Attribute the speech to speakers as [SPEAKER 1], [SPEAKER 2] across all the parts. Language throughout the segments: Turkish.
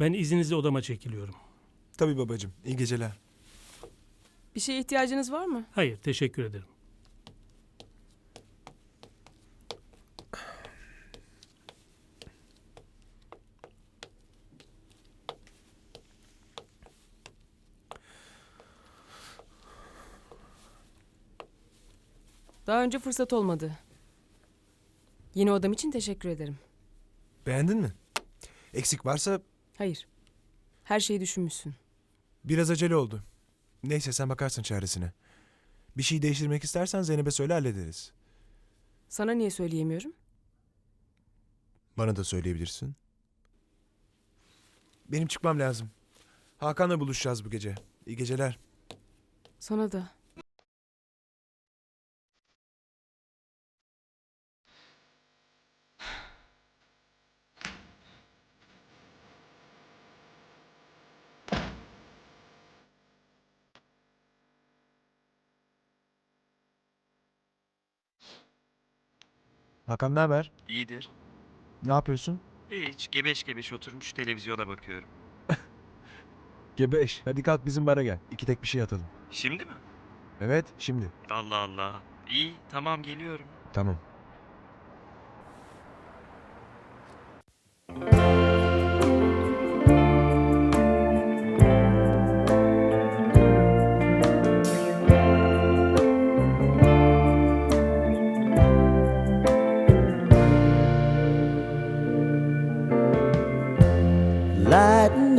[SPEAKER 1] Ben izninizle odama çekiliyorum.
[SPEAKER 2] Tabii babacığım. İyi geceler.
[SPEAKER 3] Bir şeye ihtiyacınız var mı?
[SPEAKER 1] Hayır, teşekkür ederim.
[SPEAKER 3] Daha önce fırsat olmadı. Yeni odam için teşekkür ederim.
[SPEAKER 2] Beğendin mi? Eksik varsa
[SPEAKER 3] Hayır. Her şeyi düşünmüşsün.
[SPEAKER 2] biraz acele oldu. Neyse sen bakarsın çaresine. Bir şey değiştirmek istersen Zeynep'e söyle hallederiz.
[SPEAKER 3] Sana niye söyleyemiyorum?
[SPEAKER 2] Bana da söyleyebilirsin. Benim çıkmam lazım. Hakan'la buluşacağız bu gece. İyi geceler.
[SPEAKER 3] Sana da.
[SPEAKER 2] Hakan ne haber?
[SPEAKER 4] İyidir.
[SPEAKER 2] Ne yapıyorsun?
[SPEAKER 4] Hiç gebeş gebeş oturmuş televizyona bakıyorum.
[SPEAKER 2] Gebeş. Hadi kalk bizim bara gel. İki tek bir şey atalım.
[SPEAKER 4] Şimdi mi?
[SPEAKER 2] Evet şimdi.
[SPEAKER 4] Allah Allah. İyi tamam geliyorum.
[SPEAKER 2] Tamam.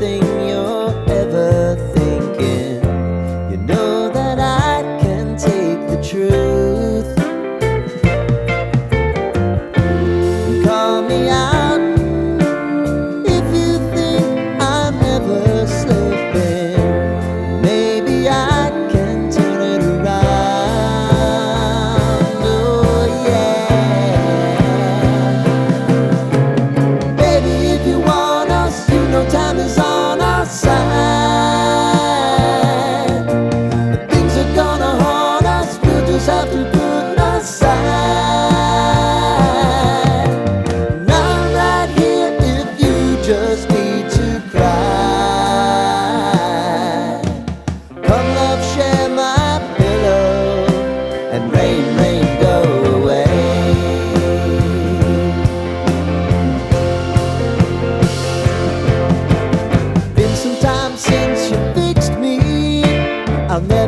[SPEAKER 5] nothing to put aside. I'm right here if you just need to cry. Come, love, share my pillow, and rain, rain, go away. Been some time since you fixed me. I'll never